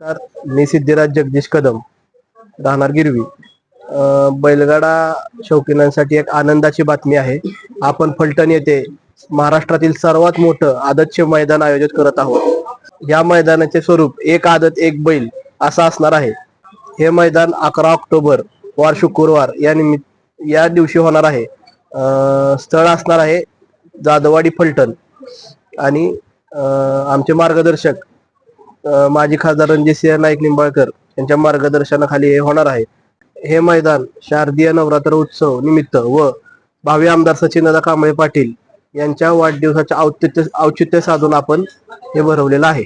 नमस्कार. मी सिद्धिराज जगदीश कदम. राहणार गिरवी. अं, बैलगाडा शौकीनांसाठी एक आनंदाची बातमी आहे. आपण फलटण येथे महाराष्ट्रातील सर्वात मोठं आदतचे मैदान आयोजित करत आहोत. या मैदानाचे स्वरूप एक आदत एक बैल असं असणार आहे. हे मैदान अकरा ऑक्टोबर वार शुक्रवार या निमित्त या दिवशी होणार आहे. अं, स्थळ असणार आहे जाधवाडी फलटण. आणि अं, आमचे मार्गदर्शक माजी खासदार रणजितसिंह नाईक निंबाळकर यांच्या मार्गदर्शनाखाली हे होणार आहे. हे मैदान शारदीय नवरात्र उत्सव निमित्त व भावी आमदार सचिनदा कांबळे पाटील यांच्या वाढदिवसाच्या औचित्य औचित्य साधून आपण हे भरवलेलं आहे.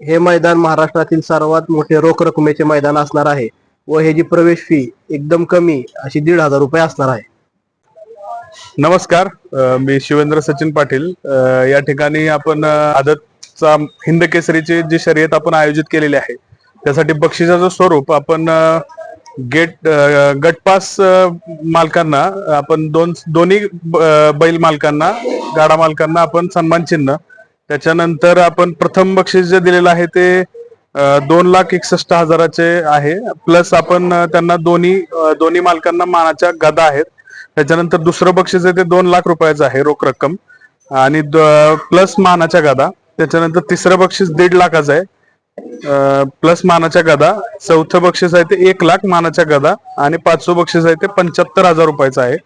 हे मैदान महाराष्ट्रातील सर्वात मोठे रोख रकमेचे मैदान असणार आहे व ह्याची प्रवेश फी एकदम कमी अशी दीड हजार रुपये असणार आहे. नमस्कार. मी शिवेंद्र सचिन पाटील. या ठिकाणी आपण आदत चा हिंद केसरीचे जी शर्यत आपण आयोजित केलेली आहे त्यासाठी बक्षिसाचं स्वरूप आपण गेट गटपास मालकांना आपण दोन दोन्ही बैल मालकांना गाडा मालकांना आपण सन्मान चिन्ह त्याच्यानंतर आपण प्रथम बक्षीस जे दिलेलं आहे ते दोन लाख एकसष्ट हजाराचे आहे प्लस आपण त्यांना दोन्ही दोन्ही मालकांना मानाच्या गदा आहेत त्याच्यानंतर दुसरं बक्षीस आहे ते दोन लाख रुपयाचं आहे रोख रक्कम आणि प्लस मानाच्या गादा त्याच्यानंतर तिसरं बक्षीस दीड लाखाचं आहे. प्लस मानाच्या गदा. चौथं बक्षीस आहे ते एक लाख मानाच्या गदा. आणि पाचवं बक्षीस आहे ते पंच्याहत्तर हजार रुपयाचं आहे.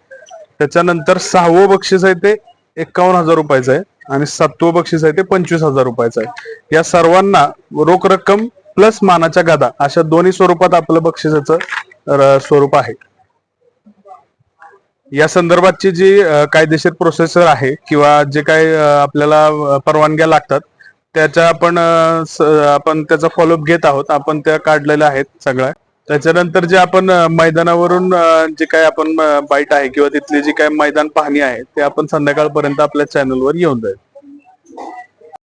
त्याच्यानंतर सहावं बक्षीस आहे ते एकावन्न हजार रुपयाचं आहे. आणि सातवं बक्षीस आहे ते पंचवीस हजार रुपयाचं आहे. या सर्वांना रोख रक्कम प्लस मानाच्या गदा अशा दोन्ही स्वरूपात आपलं बक्षिसाचं स्वरूप आहे. या संदर्भातची जी कायदेशीर प्रोसेसर आहे किंवा जे काही आपल्याला परवानग्या लागतात त्याच्या आपण आपण त्याचा फॉलोअप घेत आहोत. आपण त्या काढलेल्या आहेत सगळ्या. त्याच्यानंतर जे आपण मैदानावरून जे काही आपण बाईट आहे किंवा तिथली जी काही मैदान पाहणी आहे ते आपण संध्याकाळपर्यंत आपल्या चॅनलवर येऊन जाईल.